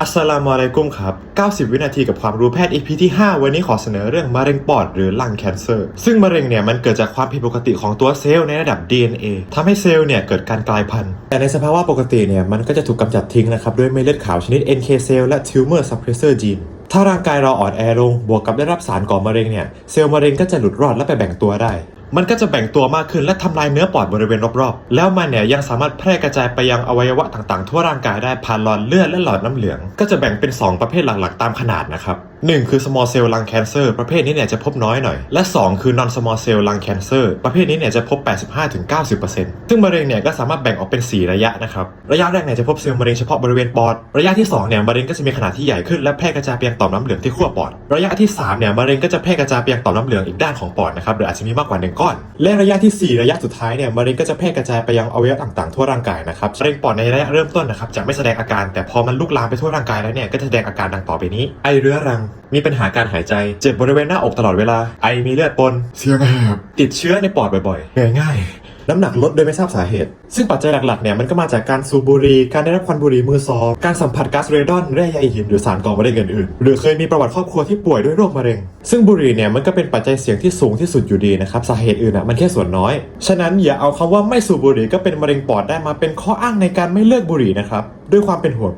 อัสสลามุอะลัยกุมครับ 90 วินาทีกับความรู้แพทย์ EP ที่ 5 วันนี้ขอเสนอเรื่องมะเร็งปอดหรือลังแคนเซอร์ ซึ่งมะเร็งเนี่ยมันเกิดจากความผิดปกติของตัวเซลล์ในระดับ DNA ทำให้เซลล์เนี่ยเกิดการกลายพันธุ์ แต่ในสภาวะปกติเนี่ยมันก็จะถูกกำจัดทิ้งนะครับ ด้วยเม็ดเลือดขาวชนิด NK เซลล์และ Tumor Suppressor Gene ถ้าร่างกายเราอ่อนแอลง บวกกับได้รับสารก่อมะเร็งเนี่ย เซลล์มะเร็งก็จะหลุดรอดและไปแบ่งตัวได้ มันก็จะแบ่งตัวมากขึ้นและทำลายเนื้อปอดบริเวณรอบๆ แล้วมันเนี่ยยังสามารถแพร่กระจายไปยังอวัยวะต่างๆ ทั่วร่างกายได้ผ่านหลอดเลือดและหลอดน้ำเหลือง ก็จะแบ่งเป็น 2 ประเภทหลักๆ ตามขนาดนะครับ1 คือ small cell lung cancer ประเภทนี้เนี่ยจะพบน้อยหน่อย และ 2 คือ non small cell lung cancer ประเภทนี้เนี่ยจะพบ 85-90%ซึ่งมะเร็งเนี่ยก็สามารถแบ่งออกเป็น 4 ระยะนะครับ ระยะแรกเนี่ยจะพบเซลล์มะเร็งเฉพาะบริเวณปอด ระยะที่ 2 เนี่ยมะเร็งก็จะมีขนาดที่ใหญ่ขึ้นและแพร่กระจายไปยังต่อมน้ำเหลืองที่ขั้วปอด ระยะที่ 3 เนี่ยมะเร็งก็จะแพร่กระจายไปยังต่อมน้ำเหลืองอีกด้านของปอดนะครับหรืออาจจะมีมากกว่าหนึ่งก้อน และระยะที่ 4 ระยะสุดท้ายเนี่ยมะเร็งก็จะแพร่กระจายไปยังอวัยวะต่างๆทั่วร่างกายนะครับมะเร็งปอดในระยะเริ่มต้นนะครับจะไม่แสดงอาการ แต่พอมันลุกลามไปทั่วร่างกายแล้วเนี่ยก็จะแสดงอาการดังต่อไปนี้ไอเรื้อรังมีปัญหาการหายใจ เจ็บบริเวณหน้าอกตลอดเวลา ไอมีเลือดปน เสียงแหบ ติดเชื้อในปอดบ่อยๆเหนื่อยง่ายน้ำหนักลดโดยไม่ทราบสาเหตุ ซึ่งปัจจัยหลักๆ เนี่ยมันก็มาจากการสูบบุหรี่ การได้รับควันบุหรี่มือซอง การสัมผัสก๊าซเรดอน แร่ใยหิน หรือสารก่อมะเร็งอื่นๆ หรือเคยมีประวัติครอบครัวที่ป่วยด้วยโรคมะเร็ง ซึ่งบุหรี่เนี่ยมันก็เป็นปัจจัยเสี่ยงที่สูงที่สุดอยู่ดีนะครับ สาเหตุอื่นอะมันแค่ส่วนน้อย ฉะนั้นอย่าเอาคำว่าไม่สูบบุหรี่ก็เป็นมะเร็งปอดได้มาเป็นข้ออ้างในการไม่เลิกบุหรี่นะครับ ด้วยความเป็นห่วง